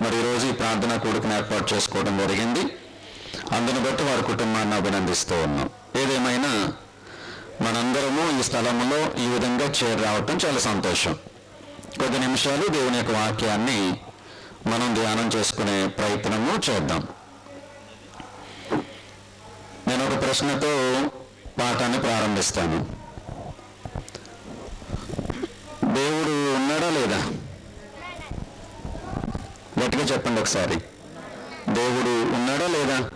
మరి ఈరోజు ఈ ప్రార్థన కూడుకుని ఏర్పాటు చేసుకోవడం జరిగింది. అందును బట్టి వారి కుటుంబాన్ని అభినందిస్తూ ఉన్నాం. ఏదేమైనా మనందరము ఈ స్థలంలో ఈ విధంగా చేరి రావటం చాలా సంతోషం. కొద్ది నిమిషాలు దేవుని యొక్క వాక్యాన్ని మనం ధ్యానం చేసుకునే ప్రయత్నము చేద్దాం. నేను ఒక ప్రశ్నతో పాఠాన్ని ప్రారంభిస్తాను. దేవుడు ఉన్నాడా లేదా? గట్టిగా చెప్పండి ఒకసారి. దేవుడు ఉన్నాడా లేదా?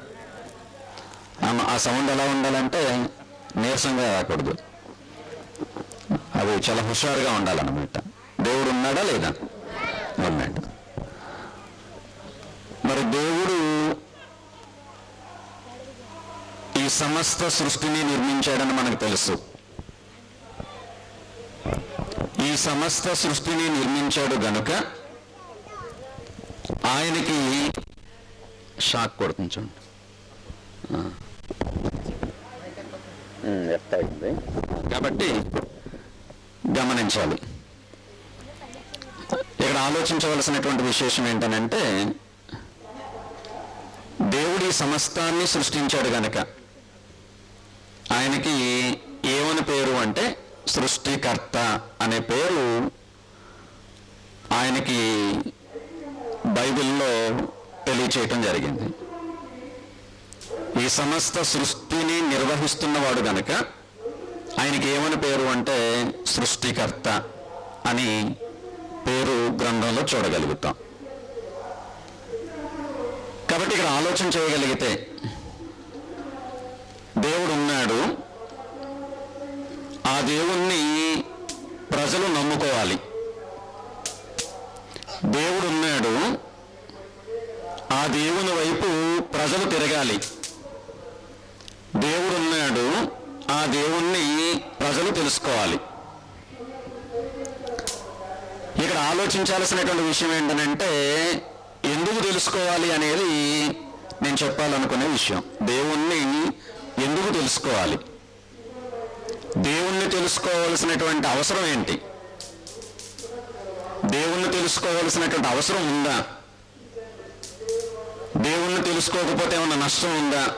ఆ- సౌండ్ ఎలా ఉండాలంటే నీరసంగా రాకూడదు. అది చాలా హుషారుగా ఉండాలన్నమాట. దేవుడు ఉన్నాడా లేదా? ఉన్నాడు. మరి దేవుడు ఈ సమస్త సృష్టిని నిర్మించాడని మనకు తెలుసు. ఈ సమస్త సృష్టిని నిర్మించాడు గనుక ఆయనకి షాక్ కొడుతుంది చూడండి. అయింది. కాబట్టి గమనించాలి. ఇక్కడ ఆలోచించవలసినటువంటి విశేషం ఏంటనంటే దేవుడి సమస్తాన్ని సృష్టించాడు గనక ఆయనకి ఏమని పేరు అంటే సృష్టికర్త అనే పేరు ఆయనకి బైబిల్లో తెలియచేయటం జరిగింది. ఈ సమస్త సృష్టిని నిర్వహిస్తున్నవాడు గనక ఆయనకి ఏమని పేరు అంటే సృష్టికర్త అని పేరు గ్రంథంలో చూడగలుగుతాం. కాబట్టి ఇక్కడ ఆలోచన చేయగలిగితే దేవుడు ఉన్నాడు ఆ దేవుణ్ణి ప్రజలు నమ్ముకోవాలి. దేవుడు ఉన్నాడు దేవుని వైపు ప్రజలు తిరగాలి. దేవుడు ఉన్నాడు. ఆ దేవుణ్ణి ప్రజలు తెలుసుకోవాలి. ఇక్కడ ఆలోచించాల్సినటువంటి విషయం ఏంటంటే ఎందుకు తెలుసుకోవాలి అనేది నేను చెప్పాలనుకునే విషయం. దేవుణ్ణి ఎందుకు తెలుసుకోవాలి? దేవుణ్ణి తెలుసుకోవాల్సినటువంటి అవసరం ఏంటి? దేవుణ్ణి తెలుసుకోవాల్సినటువంటి అవసరం ఉందా? తెలుసుకోకపోతే ఏమైనా నష్టం ఉందా?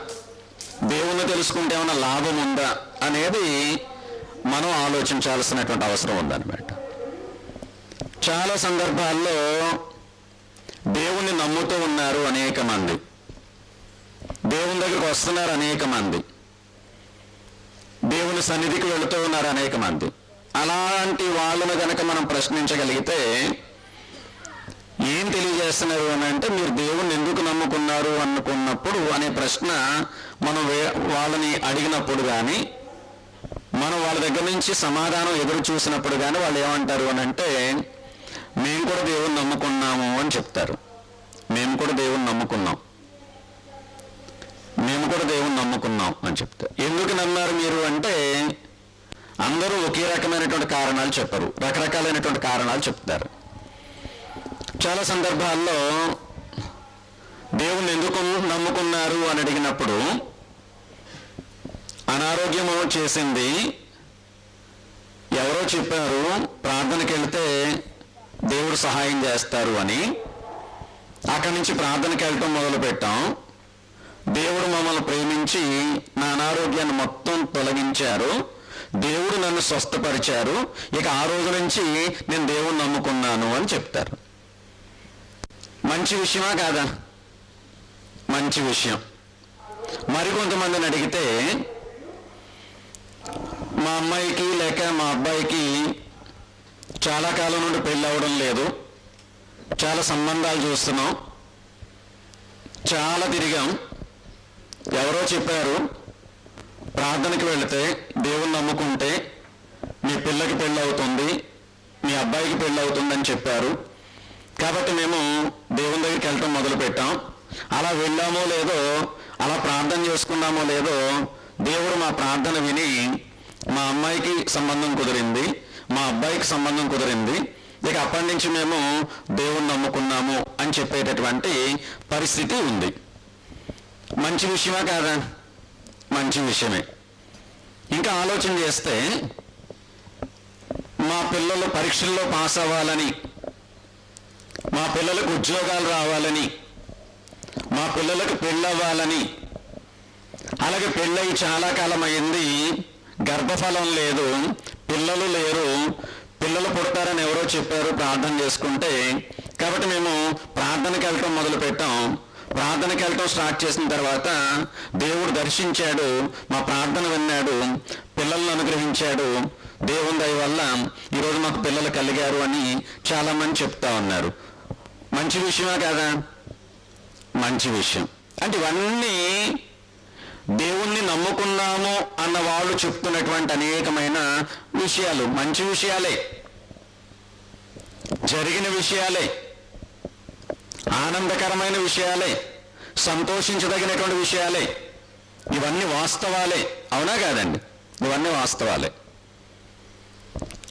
దేవుణ్ణి తెలుసుకుంటే ఏమైనా లాభం ఉందా? అనేది మనం ఆలోచించాల్సినటువంటి అవసరం ఉందన్నమాట. చాలా సందర్భాల్లో దేవుణ్ణి నమ్ముతూ ఉన్నారు అనేక మంది. దేవుని దగ్గరికి వస్తున్నారు అనేక మంది. దేవుని సన్నిధికి వెళుతూ ఉన్నారు అనేక మంది. అలాంటి వాళ్ళను కనుక మనం ప్రశ్నించగలిగితే ఏం తెలియజేస్తున్నారు అని అంటే మీరు దేవుణ్ణి ఎందుకు నమ్ముకున్నారు అనుకున్నప్పుడు అనే ప్రశ్న మనం వే- వాళ్ళని అడిగినప్పుడు కానీ మనం వాళ్ళ దగ్గర నుంచి సమాధానం ఎదురు చూసినప్పుడు కానీ వాళ్ళు ఏమంటారు అని అంటే మేము కూడా దేవుణ్ణి నమ్ముకున్నాము అని చెప్తారు. మేము కూడా దేవుణ్ణి నమ్ముకున్నాం. మేము కూడా దేవుణ్ణి నమ్ముకున్నాం అని చెప్తారు. ఎందుకు నమ్మారు మీరు? అంటే అందరూ ఒకే రకమైనటువంటి కారణాలు చెప్పరు. రకరకాలైనటువంటి కారణాలు చెప్తారు. చాలా సందర్భాల్లో దేవుణ్ణి ఎందుకు నమ్ముకున్నారు అని అడిగినప్పుడు అనారోగ్యము చేసింది. ఎవరో చెప్పారు ప్రార్థనకి వెళ్తే దేవుడు సహాయం చేస్తారు అని. అక్కడి నుంచి ప్రార్థనకి వెళ్ళటం మొదలు పెట్టాం దేవుడు మమ్మల్ని ప్రేమించి నా అనారోగ్యాన్ని మొత్తం తొలగించారు. దేవుడు నన్ను స్వస్థపరిచారు. ఇక ఆ రోజు నుంచి నేను దేవుడు నమ్ముకున్నాను అని చెప్తారు. మంచి విషయమా కాదా? మంచి విషయం. మరికొంతమందిని అడిగితే మా అమ్మాయికి లేక మా అబ్బాయికి చాలా కాలం నుండి పెళ్ళి అవ్వడం లేదు. చాలా సంబంధాలు చూస్తున్నాం. చాలా తిరిగాం. ఎవరో చెప్పారు ప్రార్థనకి వెళితే దేవుణ్ణి నమ్ముకుంటే మీ పిల్లకి పెళ్ళి అవుతుంది మీ అబ్బాయికి పెళ్ళి అవుతుందని చెప్పారు. కాబట్టి మేము దేవుని దగ్గరికి వెళ్ళటం మొదలు పెట్టాం అలా వెళ్ళామో లేదో అలా ప్రార్థన చేసుకున్నామో లేదో దేవుడు మా ప్రార్థన విని మా అమ్మాయికి సంబంధం కుదిరింది మా అబ్బాయికి సంబంధం కుదిరింది. ఇక అప్పటి నుంచి మేము దేవుణ్ణి నమ్ముకున్నాము అని చెప్పేటటువంటి పరిస్థితి ఉంది. మంచి విషయమా కాదా? మంచి విషయమే. ఇంకా ఆలోచన చేస్తే మా పిల్లలు పరీక్షల్లో పాస్ అవ్వాలని మా పిల్లలకు ఉద్యోగాలు రావాలని మా పిల్లలకు పెళ్ళవ్వాలని. అలాగే పెళ్ళయి చాలా కాలం అయింది గర్భఫలం లేదు పిల్లలు లేరు. పిల్లలు పుడతారని ఎవరో చెప్పారు ప్రార్థన చేసుకుంటే. కాబట్టి మేము ప్రార్థనకి వెళ్ళటం మొదలు పెట్టాం ప్రార్థనకి వెళ్ళటం స్టార్ట్ చేసిన తర్వాత దేవుడు దర్శించాడు మా ప్రార్థన విన్నాడు పిల్లలను అనుగ్రహించాడు. దేవుని దయ వల్ల ఈరోజు మాకు పిల్లలు కలిగారు అని చాలా మంది చెప్తా ఉన్నారు. మంచి విషయమే కదా? మంచి విషయం. అంటే ఇవన్నీ దేవుణ్ణి నమ్ముకున్నాము అన్న వాళ్ళు చెప్తున్నటువంటి అనేకమైన విషయాలు. మంచి విషయాలే. జరిగిన విషయాలే. ఆనందకరమైన విషయాలే. సంతోషించదగినటువంటి విషయాలే. ఇవన్నీ వాస్తవాలే. అవునా కాదండి? ఇవన్నీ వాస్తవాలే.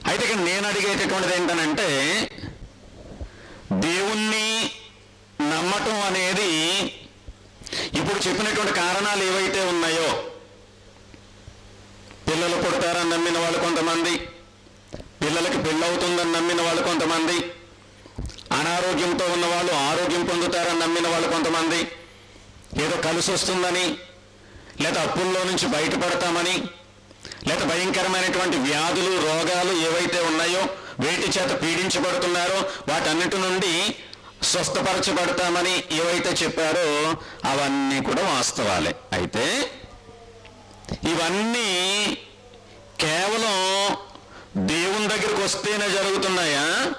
అయితే ఇక్కడ నేను అడిగేటటువంటిది ఏంటనంటే దేవుణ్ణి నమ్మటం అనేది ఇప్పుడు చెప్పినటువంటి కారణాలు ఏవైతే ఉన్నాయో పిల్లలు పుడతారని నమ్మిన వాళ్ళు కొంతమంది పిల్లలకి పెళ్ళవుతుందని నమ్మిన వాళ్ళు కొంతమంది అనారోగ్యంతో ఉన్న వాళ్ళు ఆరోగ్యం పొందుతారని నమ్మిన వాళ్ళు కొంతమంది ఏదో కలిసి వస్తుందని లేదా అప్పుల్లో నుంచి బయటపడతామని లేదా భయంకరమైనటువంటి వ్యాధులు రోగాలు ఏవైతే ఉన్నాయో వేటి చేత పీడించబడుతున్నారో. వాటన్నిటి నుండి స్వస్థపరచబడతామని ఏవైతే చెప్పారో అవన్నీ కూడా వాస్తవాలే. అయితే ఇవన్నీ కేవలం దేవుని దగ్గరికి వస్తేనే జరుగుతున్నాయా?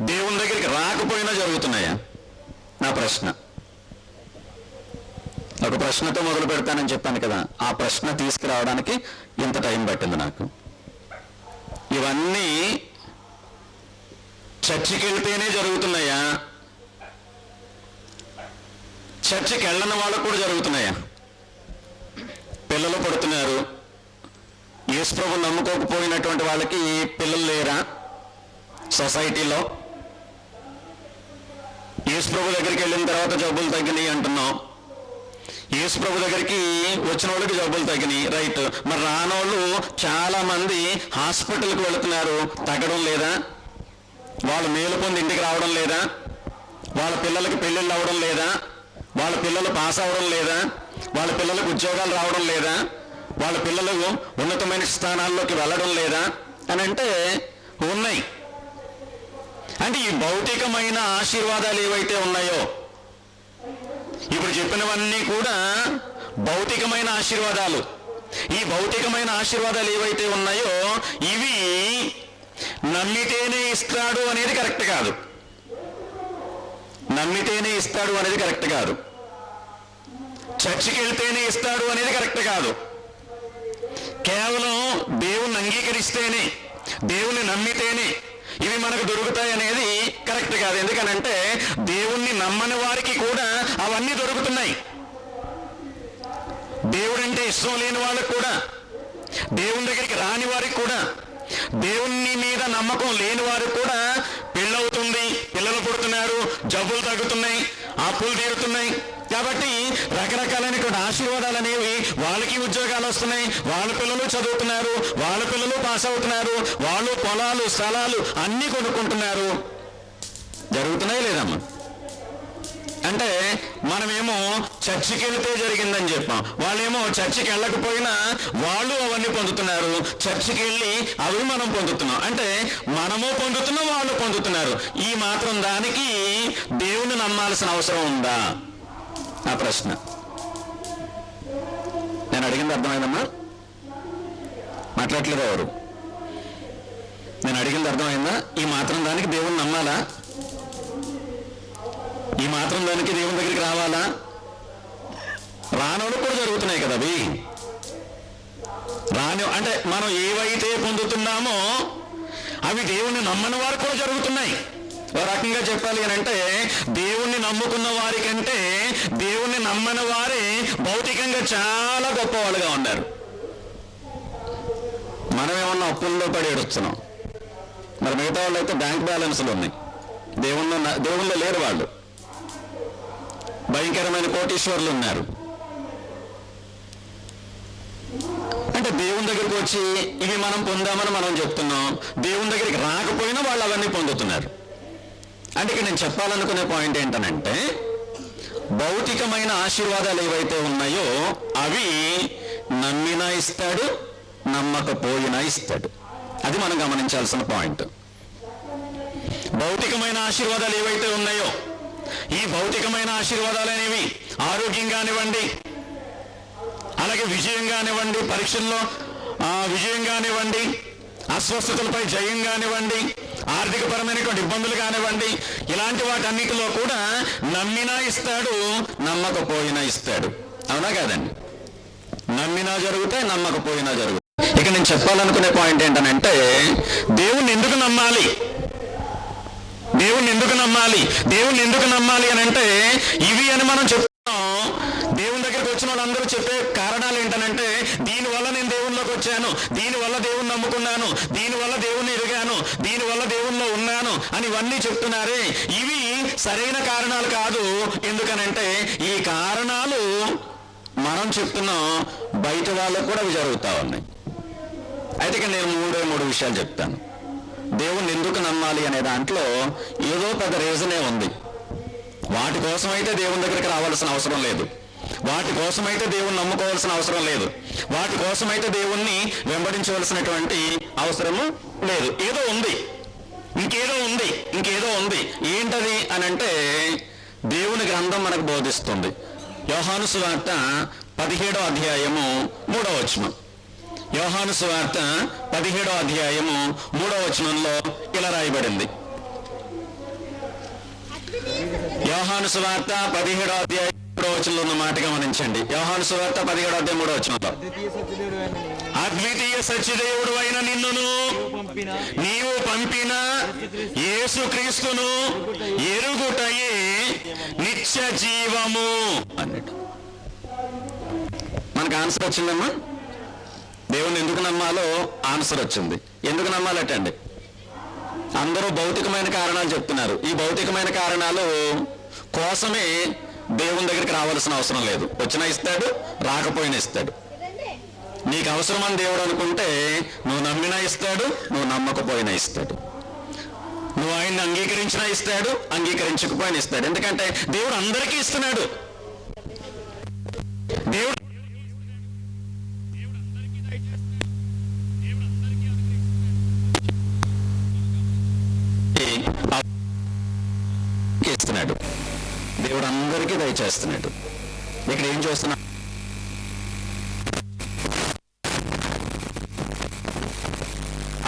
దేవుని దగ్గరికి రాకపోయినా జరుగుతున్నాయా? నా ప్రశ్న. ఒక ప్రశ్నతో మొదలు పెడతానని చెప్పాను కదా. ఆ ప్రశ్న తీసుకురావడానికి ఇంత టైం పట్టింది నాకు. ఇవన్నీ చర్చికి వెళ్తేనే జరుగుతున్నాయా? చర్చికి వెళ్ళని వాళ్ళకు కూడా జరుగుతున్నాయా? పిల్లలు పడుతున్నారు. యేసుప్రభు నమ్ముకోకపోయినటువంటి వాళ్ళకి పిల్లలు లేరా? సొసైటీలో? యేసుప్రభు దగ్గరికి వెళ్ళిన తర్వాత జబ్బులు తగ్గినాయి అంటున్నాం. యేసుప్రభు దగ్గరికి వచ్చిన వాళ్ళకి జబ్బులు తగ్గినాయి. రైట్. మరి రానోళ్ళు చాలామంది హాస్పిటల్కి వెళుతున్నారు. తగ్గడం లేదా? వాళ్ళు మేలు పొంది ఇంటికి రావడం లేదా? వాళ్ళ పిల్లలకి పెళ్ళిళ్ళు అవ్వడం లేదా? వాళ్ళ పిల్లలు పాస్ అవ్వడం లేదా? వాళ్ళ పిల్లలకు ఉద్యోగాలు రావడం లేదా? వాళ్ళ పిల్లలు ఉన్నతమైన స్థానాల్లోకి వెళ్ళడం లేదా? అని అంటే ఉన్నాయి. అంటే ఈ భౌతికమైన ఆశీర్వాదాలు ఏవైతే ఉన్నాయో ఇప్పుడు చెప్పినవన్నీ కూడా భౌతికమైన ఆశీర్వాదాలు. ఈ భౌతికమైన ఆశీర్వాదాలు ఏవైతే ఉన్నాయో ఇవి నమ్మితేనే ఇస్తాడు అనేది కరెక్ట్ కాదు. నమ్మితేనే ఇస్తాడు అనేది కరెక్ట్ కాదు. చర్చికి వెళ్తేనే ఇస్తాడు అనేది కరెక్ట్ కాదు. కేవలం దేవుణ్ణి అంగీకరిస్తేనే దేవుణ్ణి నమ్మితేనే ఇవి మనకు దొరుకుతాయి అనేది కరెక్ట్ కాదు. ఎందుకనంటే దేవుణ్ణి నమ్మని వారికి కూడా అవన్నీ దొరుకుతున్నాయి. దేవుడంటే ఇష్టం లేని వాళ్ళకు కూడా దేవుని దగ్గరికి రాని వారికి కూడా దేవుని మీద నమ్మకం లేని వారు కూడా పెళ్ళవుతుంది పిల్లలు పుడుతున్నారు జబ్బులు తగ్గుతున్నాయి అప్పులు తీరుతున్నాయి. కాబట్టి రకరకాలైనటువంటి ఆశీర్వాదాలు అనేవి వాళ్ళకి ఉద్యోగాలు వస్తున్నాయి వాళ్ళ పిల్లలు చదువుతున్నారు వాళ్ళ పిల్లలు పాస్ అవుతున్నారు వాళ్ళు పొలాలు స్థలాలు అన్నీ కొనుక్కుంటున్నారు. జరుగుతున్నాయి లేదమ్మా? అంటే మనమేమో చర్చికి వెళితే జరిగిందని చెప్పాం. వాళ్ళేమో చర్చికి వెళ్ళకపోయినా వాళ్ళు అవన్నీ పొందుతున్నారు. చర్చికి వెళ్ళి అవి మనం పొందుతున్నాం. అంటే మనము పొందుతున్నాం వాళ్ళు పొందుతున్నారు. ఈ మాత్రం దానికి దేవుని నమ్మాల్సిన అవసరం ఉందా? నా ప్రశ్న. నేను అడిగింది అర్థమైందమ్మా? మాట్లాడలేదు ఎవరు? నేను అడిగింది అర్థమైందా? ఈ మాత్రం దానికి దేవుని నమ్మాలా? ఈ మాత్రం దానికి దేవుని దగ్గరికి రావాలా? రానోళ్ళు కూడా జరుగుతున్నాయి కదా అవి. రాని అంటే మనం ఏవైతే పొందుతున్నామో అవి దేవుణ్ణి నమ్మని వారు కూడా జరుగుతున్నాయి. ఓ రకంగా చెప్పాలి అని అంటే దేవుణ్ణి నమ్ముకున్న వారికంటే దేవుణ్ణి నమ్మని వారే భౌతికంగా చాలా గొప్పవాళ్ళుగా ఉన్నారు. మనం ఏమన్నా అప్పుల్లో పడి ఏడుస్తున్నాం. మరి మిగతా వాళ్ళు అయితే బ్యాంక్ బ్యాలెన్స్లు ఉన్నాయి. దేవుళ్ళ దేవుళ్ళో లేరు వాళ్ళు భయంకరమైన కోటీశ్వర్లు ఉన్నారు. అంటే దేవుని దగ్గరికి వచ్చి ఇవి మనం పొందామని మనం చెప్తున్నాం. దేవుని దగ్గరికి రాకపోయినా వాళ్ళు అవన్నీ పొందుతున్నారు. అంటే ఇక్కడ నేను చెప్పాలనుకునే పాయింట్ ఏంటనంటే భౌతికమైన ఆశీర్వాదాలు ఏవైతే ఉన్నాయో అవి నమ్మినా ఇస్తాడు నమ్మకపోయినా ఇస్తాడు. అది మనం గమనించాల్సిన పాయింట్ భౌతికమైన ఆశీర్వాదాలు ఏవైతే ఉన్నాయో ఈ భౌతికమైన ఆశీర్వాదాలు అనేవి ఆరోగ్యం కానివ్వండి అలాగే విజయం కానివ్వండి పరీక్షల్లో విజయం కానివ్వండి అస్వస్థతలపై జయం కానివ్వండి ఆర్థికపరమైనటువంటి ఇబ్బందులు కానివ్వండి. ఇలాంటి వాటన్నిటిలో కూడా నమ్మినా ఇస్తాడు నమ్మకపోయినా ఇస్తాడు. అవునా కాదండి? నమ్మినా జరుగుతాయి నమ్మకపోయినా జరుగుతాయి. ఇక నేను చెప్పాలనుకునే పాయింట్ ఏంటనంటే దేవుణ్ణి ఎందుకు నమ్మాలి? దేవుణ్ణి ఎందుకు నమ్మాలి? దేవుణ్ణి ఎందుకు నమ్మాలి అని అంటే ఇవి అని మనం చెప్తున్నాం. దేవుని దగ్గరికి వచ్చిన వాళ్ళందరూ చెప్పే కారణాలు ఏంటనంటే దీనివల్ల నేను దేవునిలోకి వచ్చాను దీనివల్ల దేవుణ్ణి నమ్ముకున్నాను దీనివల్ల దేవుణ్ణి ఎదిగాను దీనివల్ల దేవుణ్ణిలో ఉన్నాను అని ఇవన్నీ చెప్తున్నారే. ఇవి సరైన కారణాలు కాదు. ఎందుకనంటే ఈ కారణాలు మనం చెప్తున్నాం బయట వాళ్ళకు కూడా అవి జరుగుతూ ఉన్నాయి. అయితే నేను మూడే మూడు విషయాలు చెప్తాను. దేవుణ్ణి ఎందుకు నమ్మాలి అనే దాంట్లో ఏదో పెద్ద రీజనే ఉంది. వాటి కోసం అయితే దేవుని దగ్గరికి రావాల్సిన అవసరం లేదు. వాటి కోసమైతే దేవుణ్ణి నమ్ముకోవాల్సిన అవసరం లేదు. వాటి కోసమైతే దేవుణ్ణి వెంబడించవలసినటువంటి అవసరము లేదు. ఏదో ఉంది. ఇంకేదో ఉంది. ఇంకేదో ఉంది. ఏంటది అని అంటే దేవుని గ్రంథం మనకు బోధిస్తుంది. యోహాను సువార్త పదిహేడో అధ్యాయము మూడో వచనం. యోహాను సువార్త పదిహేడో అధ్యాయము మూడో వచనంలో ఇలా రాయబడింది. యోహాను సువార్త పదిహేడో అధ్యాయం మూడో వచనంలో ఉన్న మాట గమనించండి. యోహాను సువార్త పదిహేడో అధ్యాయం మూడో వచనంలో. అద్వితీయ సత్యదేవుడు అయిన నిన్నును నీవు పంపిన యేసుక్రీస్తును ఎరుగుటయే నిత్య జీవము అన్నట్టు. మనకు ఆన్సర్ వచ్చిందమ్మా? దేవుణ్ణి ఎందుకు నమ్మాలో ఆన్సర్ వచ్చింది. ఎందుకు నమ్మాలటండి? అందరూ భౌతికమైన కారణాలు చెప్తున్నారు. ఈ భౌతికమైన కారణాలు కోసమే దేవుని దగ్గరికి రావాల్సిన అవసరం లేదు. వచ్చినా ఇస్తాడు రాకపోయినా ఇస్తాడు. నీకు అవసరమని దేవుడు అనుకుంటే నువ్వు నమ్మినా ఇస్తాడు నువ్వు నమ్మకపోయినా ఇస్తాడు. నువ్వు ఆయన్ని అంగీకరించినా ఇస్తాడు అంగీకరించకపోయినా ఇస్తాడు. ఎందుకంటే దేవుడు అందరికీ ఇస్తున్నాడు. దేవుడు అందరికీ దయచేస్తున్నాడు. ఇక్కడ ఏం చేస్తున్నా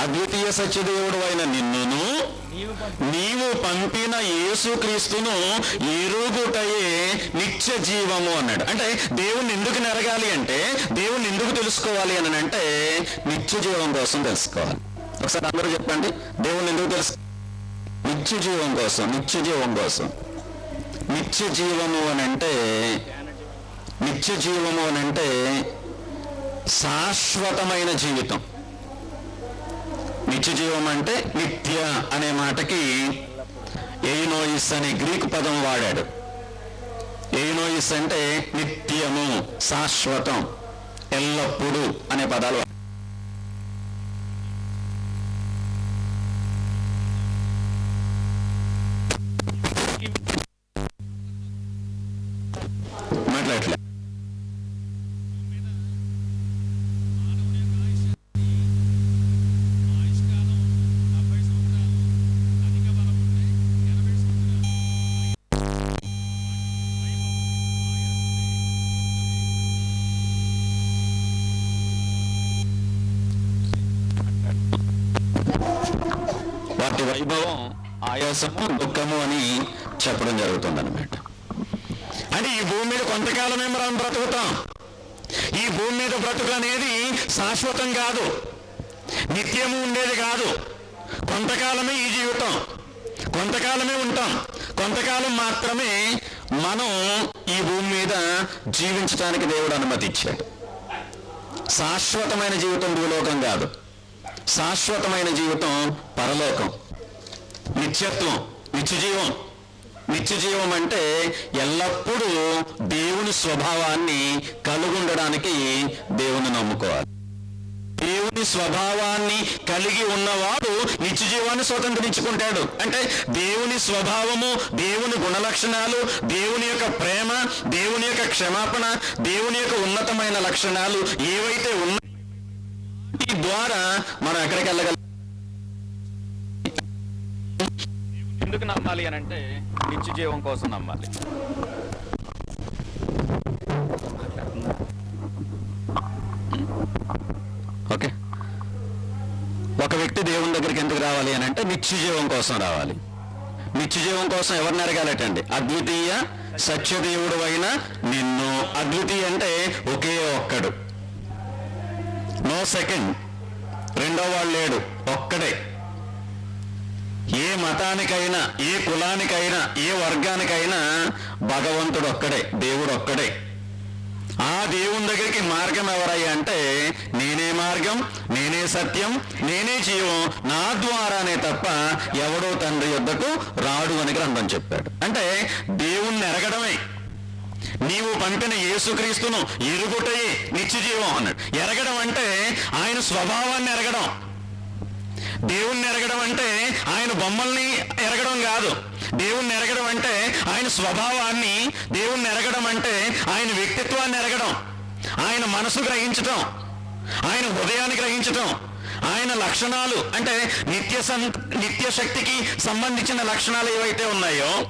అద్వితీయ సత్యదేవుడు అయిన నిన్నును నీవు నీవు పంపిన యేసుక్రీస్తును ఎరుగుటయే నిత్య జీవము అన్నాడు. అంటే దేవుణ్ణి ఎందుకు నెరగాలి అంటే దేవుణ్ణి ఎందుకు తెలుసుకోవాలి అని అంటే నిత్య జీవం కోసం తెలుసుకోవాలి. ఒకసారి అందరూ చెప్పండి దేవుణ్ణి ఎందుకు తెలుసు నిత్య జీవం కోసం నిత్య జీవం కోసం. నిత్య జీవము అని అంటే నిత్య జీవము అని అంటే శాశ్వతమైన జీవితం. నిత్య జీవం అంటే నిత్య అనే మాటకి ఎయినోయిస్ అనే గ్రీకు పదం వాడాడు. ఎయినోయిస్ అంటే నిత్యము శాశ్వతం ఎల్లప్పుడూ అనే పదాలు వాటి వైభవం ఆయాసము దుఃఖము అని చెప్పడం జరుగుతుంది అనమాట అంటే ఈ భూమి మీద కొంతకాలమే మనం బ్రతుకుతాం. ఈ భూమి మీద బ్రతుకు అనేది శాశ్వతం కాదు. నిత్యము ఉండేది కాదు. కొంతకాలమే ఈ జీవితం. కొంతకాలమే ఉంటాం. కొంతకాలం మాత్రమే మనం ఈ భూమి మీద జీవించడానికి దేవుడు అనుమతిచ్చాడు శాశ్వతమైన జీవితం భూలోకం కాదు. శాశ్వతమైన జీవితం పరలోకం. నిత్యత్వం నిత్యజీవం. నిత్యజీవం అంటే ఎల్లప్పుడూ దేవుని స్వభావాన్ని కలుగుండడానికి దేవుని నమ్ముకోవాలి. దేవుని స్వభావాన్ని కలిగి ఉన్నవాడు నిత్య జీవాన్ని స్వతంత్రించుకుంటాడు. అంటే దేవుని స్వభావము దేవుని గుణలక్షణాలు దేవుని యొక్క ప్రేమ దేవుని యొక్క క్షమాపణ దేవుని యొక్క ఉన్నతమైన లక్షణాలు ఏవైతే ఉన్నాయి ద్వారా మనం ఎక్కడికి వెళ్ళగలం? ఎందుకు నమ్మాలి అని అంటే నిత్య జీవం కోసం నమ్మాలి. ఓకే. ఒక వ్యక్తి దేవుని దగ్గరికి ఎందుకు రావాలి అని అంటే నిత్య జీవం కోసం రావాలి. నిత్య జీవం కోసం ఎవరిని అడగాలటండి? అద్వితీయ సత్యదేవుడు అయిన నిన్ను. అద్వితీయ అంటే ఒకే ఒక్కడు. No second. రెండో వాళ్ళు లేడు. ఒక్కడే. ఏ మతానికైనా ఏ కులానికైనా ఏ వర్గానికైనా భగవంతుడు ఒక్కడే దేవుడు ఒక్కడే. ఆ దేవుని దగ్గరికి మార్గం ఎవరయ్యా అంటే నేనే మార్గం నేనే సత్యం నేనే జీవం నా ద్వారానే తప్ప ఎవడో తండ్రి యొద్దకు రాడు అని గ్రంథం చెప్పాడు. అంటే దేవుణ్ణి ఎరగడమే. నీవు పంపిన యేసుక్రీస్తును ఎరుగుటయే నిత్య జీవం అన్నాడు. ఎరగడం అంటే ఆయన స్వభావాన్ని ఎరగడం. దేవుణ్ణి ఎరగడం అంటే ఆయన బొమ్మల్ని ఎరగడం కాదు. దేవుణ్ణి ఎరగడం అంటే ఆయన స్వభావాన్ని దేవుణ్ణి ఎరగడం అంటే ఆయన వ్యక్తిత్వాన్ని ఎరగడం. ఆయన మనసు గ్రహించటం. ఆయన హృదయాన్ని గ్రహించటం. ఆయన లక్షణాలు అంటే నిత్య సం నిత్య శక్తికి సంబంధించిన లక్షణాలు ఏవైతే ఉన్నాయో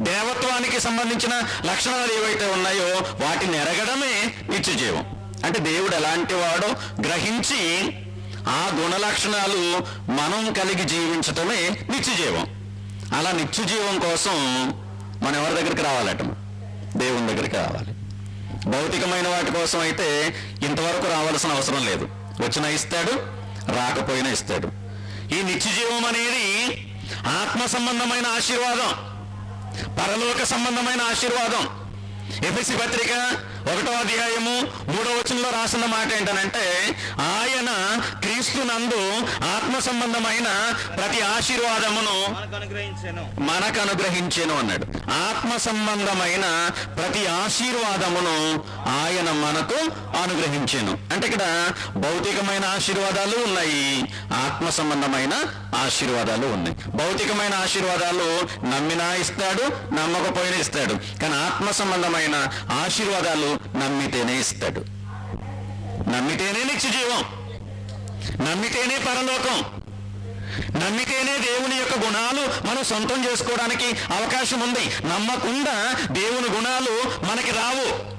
దేవత్వానికి సంబంధించిన లక్షణాలు ఏవైతే ఉన్నాయో వాటిని ఎరగడమే నిత్యజీవం అంటే దేవుడు ఎలాంటి వాడో గ్రహించి ఆ గుణ లక్షణాలు మనం కలిగి జీవించటమే నిత్యజీవం. అలా నిత్యజీవం కోసం మనం ఎవరి దగ్గరికి రావాలట? దేవుని దగ్గరికి రావాలి. భౌతికమైన వాటి కోసం అయితే ఇంతవరకు రావాల్సిన అవసరం లేదు. వచ్చినా ఇస్తాడు రాకపోయినా ఇస్తాడు. ఈ నిత్యజీవం అనేది ఆత్మ సంబంధమైన ఆశీర్వాదం పరలోక సంబంధమైన ఆశీర్వాదం. ఎఫ్ఎసి పత్రిక ఒకటో అధ్యాయము మూడో వచనంలో రాసిన మాట ఏంటనంటే ఆయన క్రీస్తు నందు ఆత్మ సంబంధమైన ప్రతి ఆశీర్వాదమును మనకు అనుగ్రహించాను మనకు అనుగ్రహించెను అన్నాడు. ఆత్మ సంబంధమైన ప్రతి ఆశీర్వాదమును ఆయన మనకు అనుగ్రహించెను. అంటే ఇక్కడ భౌతికమైన ఆశీర్వాదాలు ఉన్నాయి ఆత్మ సంబంధమైన ఆశీర్వాదాలు ఉన్నాయి. భౌతికమైన ఆశీర్వాదాలు నమ్మినా ఇస్తాడు నమ్మకపోయినా ఇస్తాడు. కానీ ఆత్మ సంబంధమైన ఆశీర్వాదాలు నమ్మితేనే ఇస్తాడు. నమ్మితేనే నిత్య జీవం. నమ్మితేనే పరలోకం. నమ్మితేనే దేవుని యొక్క గుణాలు మనం సొంతం చేసుకోవడానికి అవకాశం ఉంది. నమ్మకుండా దేవుని గుణాలు మనకి రావు.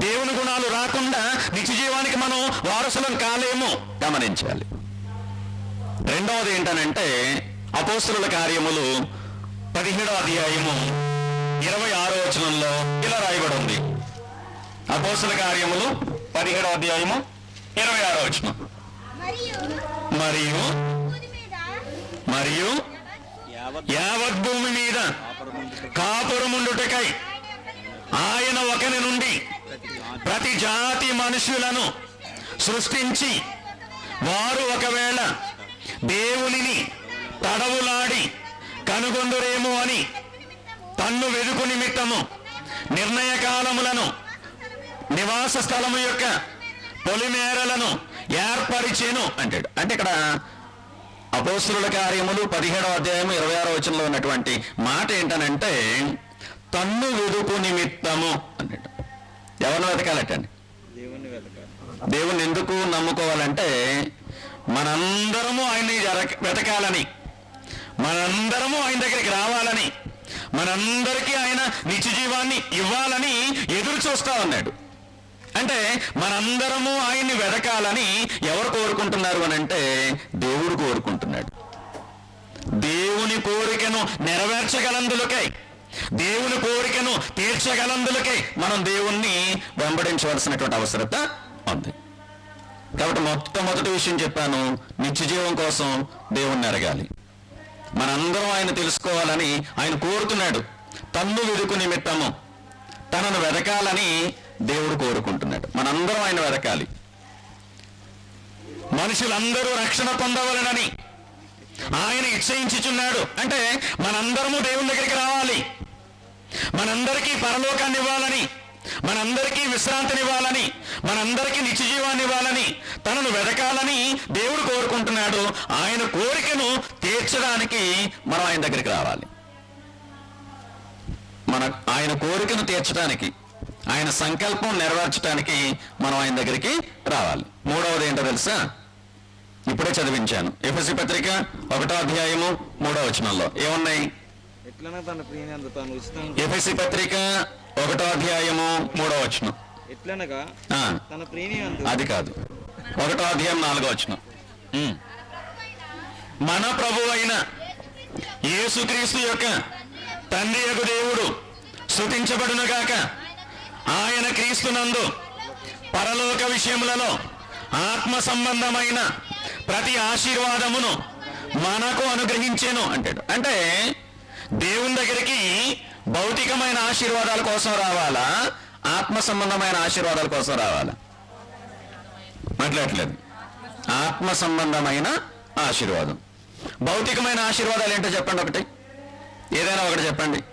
దేవుని గుణాలు రాకుండా నిత్య జీవానికి మనం వారసులం కాలేము. గమనించాలి. రెండవది ఏంటనంటే అపోస్తుల కార్యములు పదిహేడవ అధ్యాయము ఇరవై ఆరో వచనంలో ఇలా రాయబడి ఉంది అపోసల కార్యములు పదిహేడో అధ్యాయము ఇరవై ఆరో వచనం. మరియు మరియు మీద యావత్ భూమి మీద కాపురముండుటకై ఆయన ఒకని నుండి ప్రతి జాతి మనుషులను సృష్టించి వారు ఒకవేళ దేవునిని తడవులాడి కనుగొందురేమో అని తన్ను వెదుకు నిమిత్తము. నిర్ణయ కాలములను నివాస స్థలము యొక్క పొలిమేరలను ఏర్పరిచేను అంటాడు. అంటే ఇక్కడ అపోసురుల కార్యములు పదిహేడవ అధ్యాయము ఇరవై ఆరో వచనంలో ఉన్నటువంటి మాట ఏంటనంటే తన్ను వెదుకు నిమిత్తము అన్నాడు ఎవరిని వెతకాలటండి? దేవుణ్ణి ఎందుకు నమ్ముకోవాలంటే మనందరము ఆయన్ని వెతకాలని మనందరము ఆయన దగ్గరికి రావాలని మనందరికీ ఆయన నిత్య జీవాన్ని ఇవ్వాలని ఎదురు చూస్తా ఉన్నాడు. అంటే మనందరము ఆయన్ని వెదకాలని ఎవరు కోరుకుంటున్నారు అని అంటే దేవుడు కోరుకుంటున్నాడు. దేవుని కోరికను నెరవేర్చగలందులకై దేవుని కోరికను తీర్చగలందులకై మనం దేవుణ్ణి వెంబడించవలసినటువంటి అవసరత ఉంది. కాబట్టి మొట్టమొదటి విషయం చెప్పాను నిత్య జీవం కోసం దేవుణ్ణి ఎరగాలి మనందరం ఆయన తెలుసుకోవాలని ఆయన కోరుతున్నాడు. తన్ను వెదుకు నిమిత్తము తనను వెదకాలని దేవుడు కోరుకుంటున్నాడు. మనందరం ఆయన వెదకాలి. మనుషులందరూ రక్షణ పొందవలనని ఆయన ఇచ్చయించుచున్నాడు అంటే మనందరము దేవుని దగ్గరికి రావాలి. మనందరికీ పరలోకాన్ని ఇవ్వాలని మనందరికీ విశ్రాంతినివ్వాలని మనందరికీ నిత్య జీవాన్ని ఇవ్వాలని తనను వెదకాలని దేవుడు కోరుకుంటున్నాడు. ఆయన కోరికను తీర్చడానికి మనం ఆయన దగ్గరికి రావాలి. మన ఆయన కోరికను తీర్చడానికి ఆయన సంకల్పం నెరవేర్చడానికి మనం ఆయన దగ్గరికి రావాలి. మూడవది ఏంటో తెలుసా? ఇప్పుడే చదివించాను. ఎఫ్ఎస్సి పత్రిక ఒకటో అధ్యాయము మూడో వచనంలో. ఏమున్నాయి? ఎట్లనో తన ప్రియనందు తాను ఉచితంగా ఎఫ్ఎస్సి పత్రిక ఒకటో అధ్యాయము మూడో వచనం. ఎట్లనగా తన అది. కాదు. ఒకటో అధ్యాయం నాలుగో వచనం. మన ప్రభు అయిన యేసుక్రీస్తు యొక్క తండ్రి యొక్క దేవుడు స్తుతించబడునుగాక ఆయన క్రీస్తునందు పరలోక విషయములలో ఆత్మ సంబంధమైన ప్రతి ఆశీర్వాదమును మనకు అనుగ్రహించెను అంటాడు. అంటే దేవుని దగ్గరికి భౌతికమైన ఆశీర్వాదాల కోసం రావాలా? ఆత్మ సంబంధమైన ఆశీర్వాదాల కోసం రావాలా? మాట్లాడట్లేదు. ఆత్మ సంబంధమైన ఆశీర్వాదం. భౌతికమైన ఆశీర్వాదాలు ఏంటో చెప్పండి ఒకటి. ఏదైనా ఒకటి చెప్పండి.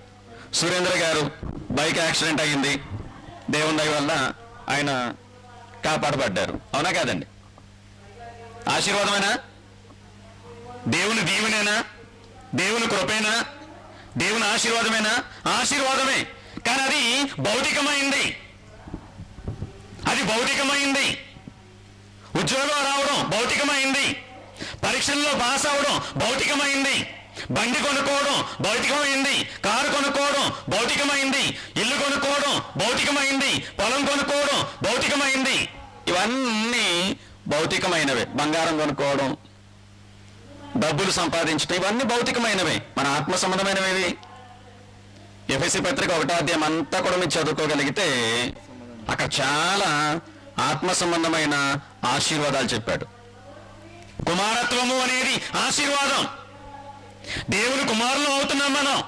సురేంద్ర గారు బైక్ యాక్సిడెంట్ అయింది దేవుని దయ వల్ల ఆయన కాపాడబడ్డారు. అవునా కాదండి? ఆశీర్వాదమేనా? దేవుని దీవునేనా? దేవుని కృపేనా? దేవుని ఆశీర్వాదమేనా? ఆశీర్వాదమే. కానీ అది భౌతికమైంది. అది భౌతికమైంది. ఉద్యోగం రావడం భౌతికమైంది. పరీక్షల్లో పాస్ అవడం భౌతికమైంది. బండి కొనుక్కోవడం భౌతికమైంది. కారు కొనుక్కోవడం భౌతికమైంది. ఇల్లు కొనుక్కోవడం భౌతికమైంది. పొలం కొనుక్కోవడం భౌతికమైంది. ఇవన్నీ భౌతికమైనవే. బంగారం కొనుక్కోవడం డబ్బులు సంపాదించడం ఇవన్నీ భౌతికమైనవే. మన ఆత్మ సంబంధమైనవి ఎఫ్ఎస్సి పత్రిక ఒకటాధ్యాయం అంతా కూడా మీరు చదువుకోగలిగితే అక్కడ చాలా ఆత్మ సంబంధమైన ఆశీర్వాదాలు చెప్పాడు. కుమారత్వము అనేది ఆశీర్వాదం. దేవుని కుమారులు అవుతున్నాం మనం.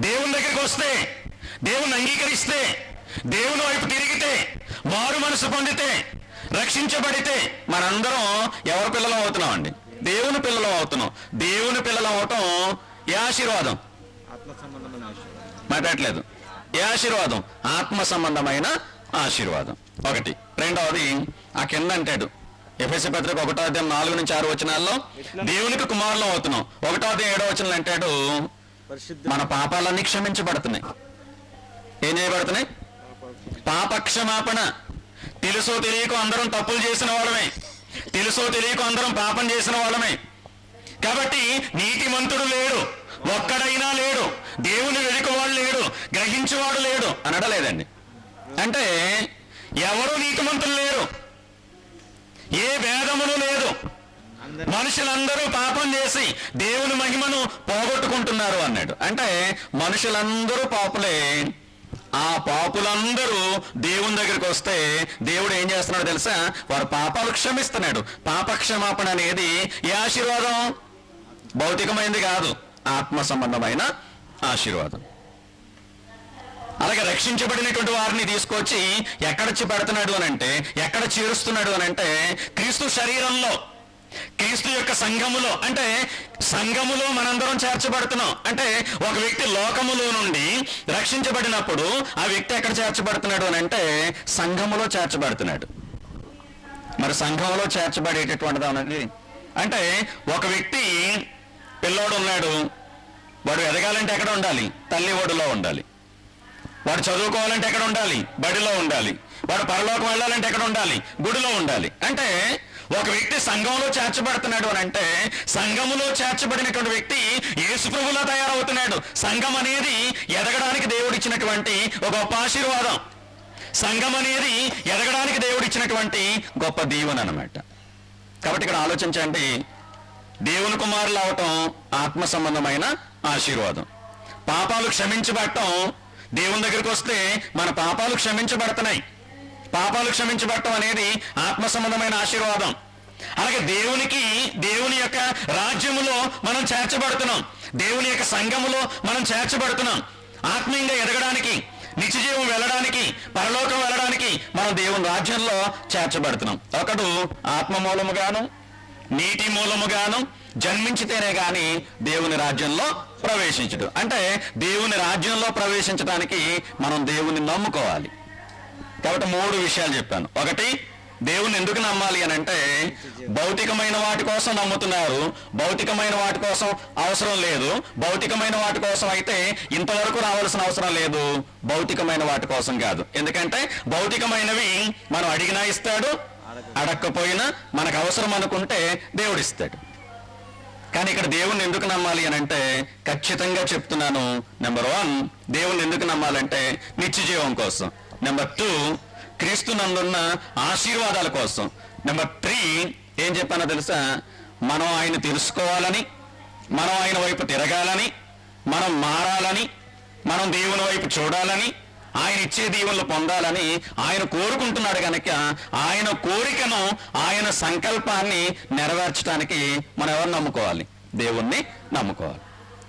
దేవుని దగ్గరికి వస్తే దేవుని అంగీకరిస్తే దేవుని వైపు తిరిగితే మారు మనసు పొందితే రక్షించబడితే మనందరం ఎవరి పిల్లలం అవుతున్నామండి? దేవుని పిల్లలం అవుతున్నాం. దేవుని పిల్లలం అవటం ఏ ఆశీర్వాదం? ఆశీర్వాదం మాట్లాడలేదు ఏ ఆశీర్వాదం? ఆత్మ సంబంధమైన ఆశీర్వాదం. ఒకటి. రెండవది ఆ కింద అంటాడు. ఎఫ్ఎస్సి పత్రిక ఒకటో అధ్యాయం నాలుగు నుంచి ఆరు వచనాల్లో దేవునికి కుమారులం అవుతున్నాం. ఒకటో అధ్యాయం ఏడో వచనాలు అంటాడు మన పాపాలన్నీ క్షమించబడుతున్నాయి. ఏం చేయబడుతున్నాయి? పాప క్షమాపణ తెలుసో తెలియకో అందరం తప్పులు చేసిన వాళ్ళమే. తెలుసో తెలియకో అందరం పాపం చేసిన వాళ్ళమే. కాబట్టి నీతిమంతుడు లేడు ఒక్కడైనా లేడు దేవుని వెనుకవాడు లేడు గ్రహించేవాడు లేడు అనడలేదండి అంటే ఎవరు నీతిమంతులు లేరు? ఏ భేదమును లేదు. మనుషులందరూ పాపం చేసి దేవుని మహిమను పోగొట్టుకుంటున్నారు అన్నాడు. అంటే మనుషులందరూ పాపులే. ఆ పాపులందరూ దేవుని దగ్గరికి వస్తే దేవుడు ఏం చేస్తున్నాడు తెలుసా? వారు పాపాలు క్షమిస్తున్నాడు. పాప క్షమాపణ అనేది ఏ ఆశీర్వాదం? భౌతికమైనది కాదు. ఆత్మ సంబంధమైన ఆశీర్వాదం. అలాగే రక్షించబడినటువంటి వారిని తీసుకొచ్చి ఎక్కడ పెడుతున్నాడు అని అంటే ఎక్కడ చేరుస్తున్నాడు అని అంటే క్రీస్తు శరీరంలో క్రీస్తు యొక్క సంఘములో అంటే సంఘములో మనందరం చేర్చబడుతున్నాం. అంటే ఒక వ్యక్తి లోకములో నుండి రక్షించబడినప్పుడు ఆ వ్యక్తి ఎక్కడ చేర్చబడుతున్నాడు అని అంటే సంఘములో చేర్చబడుతున్నాడు. మరి సంఘంలో చేర్చబడేటటువంటిది అనేది అంటే ఒక వ్యక్తి పిల్లోడు ఉన్నాడు వాడు ఎదగాలంటే ఎక్కడ ఉండాలి? తల్లి ఒడిలో ఉండాలి. వాడు చదువుకోవాలంటే ఎక్కడ ఉండాలి? బడిలో ఉండాలి. వాడు పరలోకం వెళ్ళాలంటే ఎక్కడ ఉండాలి? గుడిలో ఉండాలి. అంటే ఒక వ్యక్తి సంఘంలో చేర్చబడుతున్నాడు అని అంటే సంఘములో చేర్చబడినటువంటి వ్యక్తి యేసుప్రభులా తయారవుతున్నాడు. సంఘం అనేది ఎదగడానికి దేవుడిచ్చినటువంటి ఒక గొప్ప ఆశీర్వాదం. సంఘం అనేది ఎదగడానికి దేవుడిచ్చినటువంటి గొప్ప దీవెన అనమాట కాబట్టి ఇక్కడ ఆలోచించండి దేవుని కుమారులు అవటం ఆత్మ సంబంధమైన ఆశీర్వాదం. పాపాలు క్షమించబడటం దేవుని దగ్గరికి వస్తే మన పాపాలు క్షమించబడుతున్నాయి. పాపాలు క్షమించబడటం అనేది ఆత్మ సంబంధమైన ఆశీర్వాదం. అలాగే దేవునికి దేవుని యొక్క రాజ్యములో మనం చేర్చబడుతున్నాం. దేవుని యొక్క సంఘములో మనం చేర్చబడుతున్నాం. ఆత్మీయంగా ఎదగడానికి నిత్యజీవం వెళ్ళడానికి పరలోకం వెళ్ళడానికి మనం దేవుని రాజ్యంలో చేర్చబడుతున్నాం. ఒకడు ఆత్మ మూలముగాను నీటి మూలముగాను జన్మించితేనే గాని దేవుని రాజ్యంలో ప్రవేశించడు. అంటే దేవుని రాజ్యంలో ప్రవేశించడానికి మనం దేవుని నమ్ముకోవాలి. కాబట్టి మూడు విషయాలు చెప్పాను. ఒకటి దేవుని ఎందుకు నమ్మాలి అని అంటే భౌతికమైన వాటి కోసం నమ్ముతున్నారు. భౌతికమైన వాటి కోసం అవసరం లేదు. భౌతికమైన వాటి కోసం అయితే ఇంతవరకు రావాల్సిన అవసరం లేదు. భౌతికమైన వాటి కోసం కాదు. ఎందుకంటే భౌతికమైనవి మనం అడిగినా ఇస్తాడు అడక్కపోయినా మనకు అవసరం అనుకుంటే దేవుడు ఇస్తాడు. కానీ ఇక్కడ దేవుణ్ణి ఎందుకు నమ్మాలి అని అంటే ఖచ్చితంగా చెప్తున్నాను. నెంబర్ వన్ దేవుణ్ణి ఎందుకు నమ్మాలంటే నిత్య జీవం కోసం. నెంబర్ టూ క్రీస్తు నందున్న ఆశీర్వాదాల కోసం. నెంబర్ త్రీ ఏం చెప్పానో తెలుసా? మనం ఆయన తెలుసుకోవాలని మనం ఆయన వైపు తిరగాలని మనం మారాలని మనం దేవుని వైపు చూడాలని ఆయన ఇచ్చే దీవులు పొందాలని ఆయన కోరుకుంటున్నాడు కనుక ఆయన కోరికను ఆయన సంకల్పాన్ని నెరవేర్చడానికి మనం ఎవరు నమ్ముకోవాలి? దేవుణ్ణి నమ్ముకోవాలి.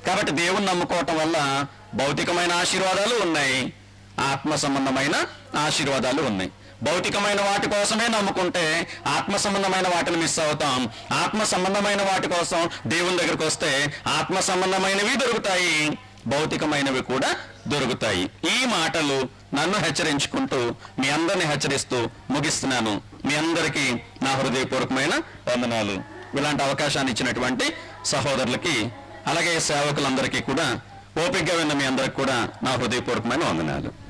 కాబట్టి దేవుణ్ణి నమ్ముకోవటం వల్ల భౌతికమైన ఆశీర్వాదాలు ఉన్నాయి. ఆత్మ సంబంధమైన ఆశీర్వాదాలు ఉన్నాయి. భౌతికమైన వాటి కోసమే నమ్ముకుంటే ఆత్మ సంబంధమైన వాటిని మిస్ అవుతాం. ఆత్మ సంబంధమైన వాటి కోసం దేవుని దగ్గరకు వస్తే ఆత్మ సంబంధమైనవి దొరుకుతాయి. భౌతికమైనవి కూడా దొరుకుతాయి. ఈ మాటలు నన్ను హెచ్చరించుకుంటూ మీ అందరిని హెచ్చరిస్తూ ముగిస్తున్నాను. మీ అందరికీ నా హృదయపూర్వకమైన వందనాలు. ఇలాంటి అవకాశాన్ని ఇచ్చినటువంటి సహోదరులకి అలాగే సేవకులందరికీ కూడా ఓపికగా విన్న మీ అందరికి కూడా నా హృదయపూర్వకమైన వందనాలు.